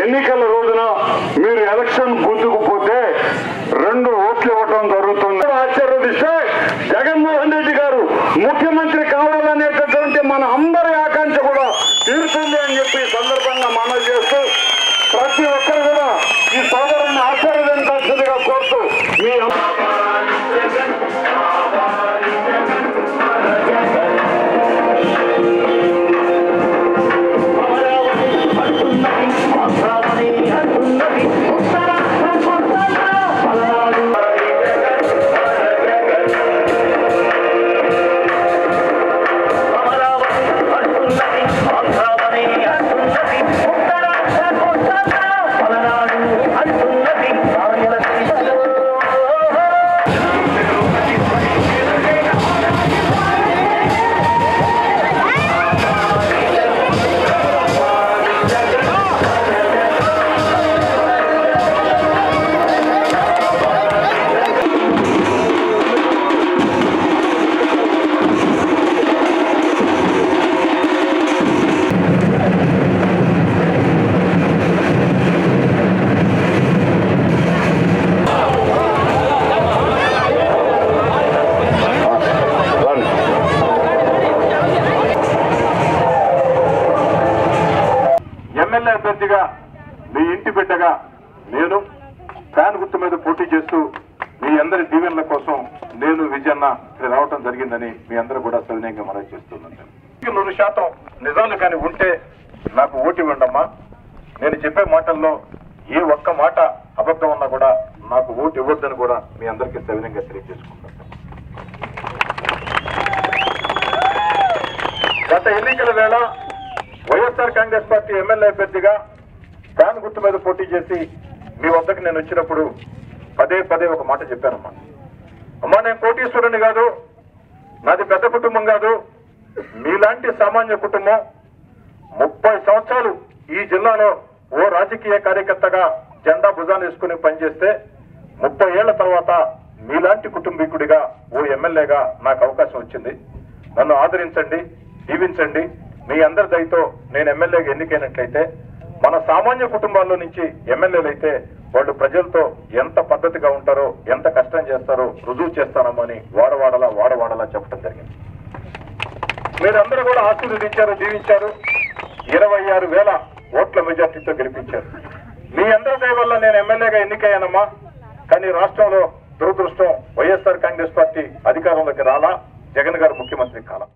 ఎన్నికల రోజున మీరు ఎలక్షన్ గుర్తుకుపోతే రెండు ఓట్లు ఇవ్వటం జరుగుతుంది. ఆశీర్వదిస్తే జగన్మోహన్ రెడ్డి గారు ముఖ్యమంత్రి ఎమ్మెల్యే అభ్యర్థిగా మీ ఇంటి బిడ్డగా నేను ఫ్యాన్ గుర్తు మీద పోటీ చేస్తూ మీ అందరి దీవెనల కోసం నేను విజయన్న రావటం జరిగిందని మీ అందరూ కూడా సవినయంగా మనవి చేస్తున్నాను నూరు శాతం నిజాలు కానీ ఉంటే నాకు ఓటు ఇవ్వండమ్మా. నేను చెప్పే మాటల్లో ఏ ఒక్క మాట అబద్ధం ఉన్నా కూడా నాకు ఓటు ఇవ్వద్దని కూడా మీ అందరికీ సవినంగా తెలియజేసుకుంటాను గత ఎన్నికల వేళ వైఎస్ఆర్ కాంగ్రెస్ పార్టీ ఎమ్మెల్యే అభ్యర్థిగా ఫ్యాన్ గుర్తు మీద పోటీ చేసి మీ వద్దకు నేను వచ్చినప్పుడు పదే పదే ఒక మాట చెప్పానమ్మా. అమ్మా నేను కోటీశ్వరుని కాదు నాది పెద్ద కుటుంబం కాదు. మీలాంటి సామాన్య కుటుంబం ముప్పై సంవత్సరాలు ఈ జిల్లాలో ఓ రాజకీయ కార్యకర్తగా జెండా భుజాన్ని వేసుకుని పనిచేస్తే ముప్పై ఏళ్ళ తర్వాత మీలాంటి కుటుంబీకుడిగా ఓ ఎమ్మెల్యేగా నాకు అవకాశం వచ్చింది. నన్ను ఆదరించండి దీవించండి. మీ అందరి దయతో నేను ఎమ్మెల్యేగా ఎన్నికైనట్లయితే మన సామాన్య కుటుంబాల్లో నుంచి ఎమ్మెల్యేలు అయితే వాళ్ళు ప్రజలతో ఎంత పద్ధతిగా ఉంటారో ఎంత కష్టం చేస్తారో రుజువు చేస్తానమని వాడవాడలా వాడవాడలా చెప్పడం జరిగింది. మీరందరూ కూడా ఆశీర్వదించారు దీవించారు. ఇరవై ఆరు వేల ఓట్ల మెజార్టీతో గెలిపించారు. మీ అందరి దయ వల్ల నేను ఎమ్మెల్యేగా ఎన్నికయ్యానమ్మా. కానీ రాష్ట్రంలో దురదృష్టం వైఎస్ఆర్ కాంగ్రెస్ పార్టీ అధికారంలోకి రాలా. జగన్ గారు ముఖ్యమంత్రి కాలం.